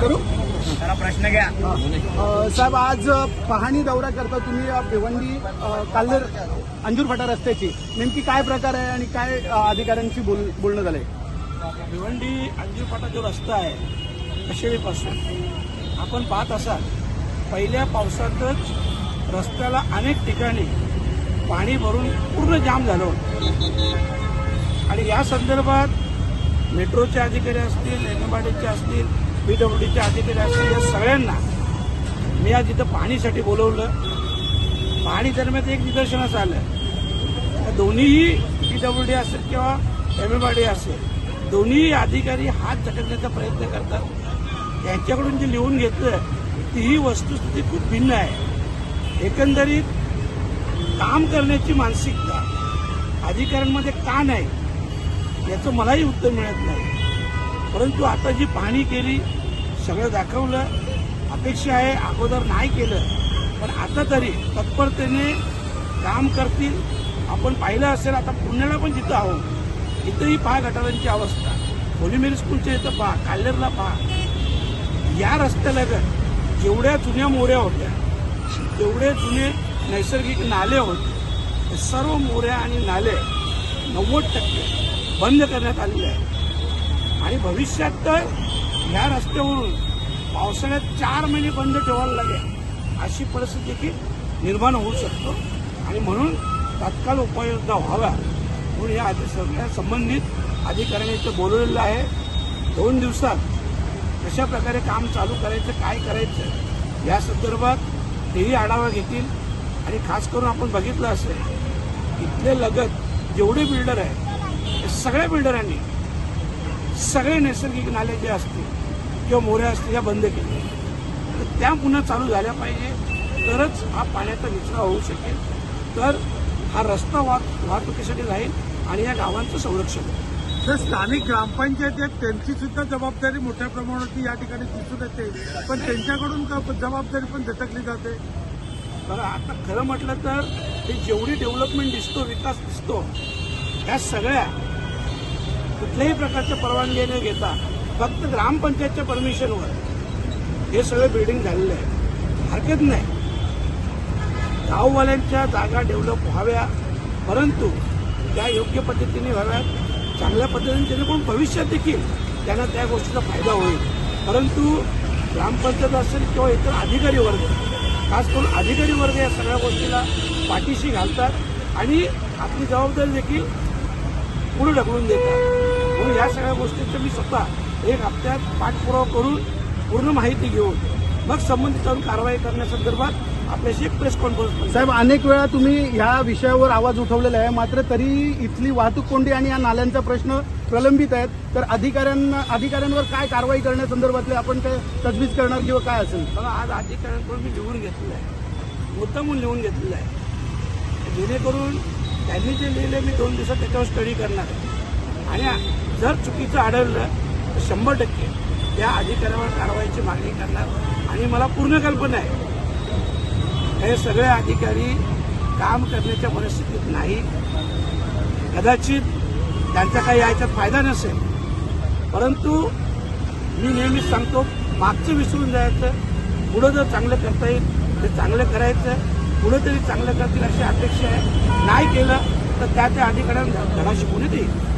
प्रश्न घ्या. साहेब आज पाहणी दौरा करता तुम्ही या भिवंडी काल्हेर अंजूर फाटा रस्त्याची. नेमकी काय प्रकार आहे आणि काय अधिकाऱ्यांशी बोल बोलणं झालंय? भिवंडी अंजीरपाटा जो रस्ता आहे कशेळीपासून आपण पाहत असाल पहिल्या पावसातच रस्त्याला अनेक ठिकाणी पाणी भरून पूर्ण जाम झालं होतं. आणि या संदर्भात मेट्रोचे अधिकारी असतील एमएमआरडीचे असतील पीडब्ल्यूडीच्या अधिकारी असतील या सगळ्यांना मी आज इथं पाणीसाठी बोलवलं. पाणी दरम्यान एक निदर्शनास आलं त्या दोन्हीही पीडब्ल्यूडी असेल किंवा एमएमआरडी असेल दोन्ही अधिकारी हात झटकण्याचा प्रयत्न करतात. त्यांच्याकडून जे लिहून घेतलं ती ही वस्तुस्थिती खूप भिन्न आहे. एकंदरीत काम करण्याची मानसिकता अधिकाऱ्यांमध्ये का नाही याचं मलाही उत्तर मिळत नाही. परंतु आता जी पाहणी केली सगळं दाखवलं अपेक्षा आहे अगोदर नाही केलं पण आता तरी तत्परतेने काम करतील. आपण पाहिलं असेल आता पुण्याला पण जिथं आहोत इथंही पहा गटारांची अवस्था. होलीमेरी स्कूलच्या इथं पहा काल्लेरला पहा. या रस्त्यालगत जेवढ्या जुन्या मोऱ्या होत्या जेवढे जुने नैसर्गिक नाले होते. ते सर्व मोऱ्या आणि नाले नव्वद टक्के बंद करण्यात आलेले आहेत. आणि भविष्यात तर ह्या रस्त्यावरून पावसाळ्यात चार महिने बंद ठेवायला लागेल अशी परिस्थिती देखील निर्माण होऊ शकतो. आणि म्हणून तात्काळ उपाययोजना व्हाव्या म्हणून या आधी सगळ्या संबंधित अधिकाऱ्यांनी इथं बोलवलेलं आहे. दोन दिवसात कशा प्रकारे काम चालू करायचं काय करायचं या संदर्भात तेही आढावा घेतील. आणि खास करून आपण बघितलं असेल इथले लगत जेवढे बिल्डर आहेत सगळ्या बिल्डरांनी सगळे नैसर्गिक नाले जे असतील किंवा मोऱ्या असतील त्या बंद केले तर त्या पुन्हा चालू झाल्या पाहिजे. तरच हा पाण्याचा निचरा होऊ शकेल. तर हा रस्ता वाहत वाहतुकीसाठी राहील आणि या गावांचं संरक्षण होईल. तर स्थानिक ग्रामपंचायत आहेत त्यांची सुद्धा जबाबदारी मोठ्या प्रमाणात या ठिकाणी दिसून येते. पण त्यांच्याकडून का जबाबदारी पण झटकली जाते? बरं आता खरं म्हटलं तर हे जेवढी डेव्हलपमेंट दिसतो विकास दिसतो ह्या सगळ्या कुठल्याही प्रकारच्या परवानगी न घेता फक्त ग्रामपंचायतच्या परमिशनवर हे सगळं बिल्डिंग झालेलं आहे. हरकत नाही. गाववाल्यांच्या जागा डेव्हलप व्हाव्या परंतु त्या योग्य पद्धतीने व्हाव्यात. चांगल्या पद्धतीने जेणेकरून भविष्यात देखील त्यांना त्या गोष्टीचा फायदा होईल. परंतु ग्रामपंचायत असेल किंवा इतर अधिकारी वर्ग खास करून अधिकारी वर्ग या सगळ्या गोष्टीला पाठीशी घालतात. आणि आपली जबाबदारी देखील पुढे ढकलून देतात. म्हणून या सगळ्या गोष्टींचा मी स्वतः एक हप्त्यात पाठपुरावा करून पूर्ण माहिती घेऊन मग संबंधित जाऊन कारवाई करण्यासंदर्भात आपल्याशी एक प्रेस कॉन्फरन्स साहेब अनेक वेळा तुम्ही ह्या विषयावर आवाज उठवलेला आहे मात्र तरी इथली वाहतूक कोंडी आणि या नाल्यांचा प्रश्न प्रलंबित आहेत. तर अधिकाऱ्यांना अधिकाऱ्यांवर काय कारवाई करण्यासंदर्भातले आपण काय तजवीज करणार किंवा काय असेल? बघा आज अधिकाऱ्यांकडून मी लिहून घेतलेलं आहे. मुद्दामून लिहून घेतलेलं आहे. जेणेकरून त्यांनी जे लिहिलं मी दोन दिवसात त्याच्यावर स्टडी करणार. आहे आणि जर चुकीचं आढळलं तर शंभर टक्के त्या अधिकाऱ्यावर कारवाईची मागणी करणार. आणि मला पूर्ण कल्पना आहे. हे सगळे अधिकारी काम करण्याच्या परिस्थितीत नाही. कदाचित त्यांचा काही याच्यात फायदा नसेल. परंतु मी नेहमीच सांगतो मागचं विसरून जायचं. पुढं जर चांगलं करता येईल ते चांगलं करायचं. कुणीतरी चांगलं करतील अशी अपेक्षा आहे नाही केलं तर त्या त्या अधिकाऱ्यांना धडा शिकवण्यात येईल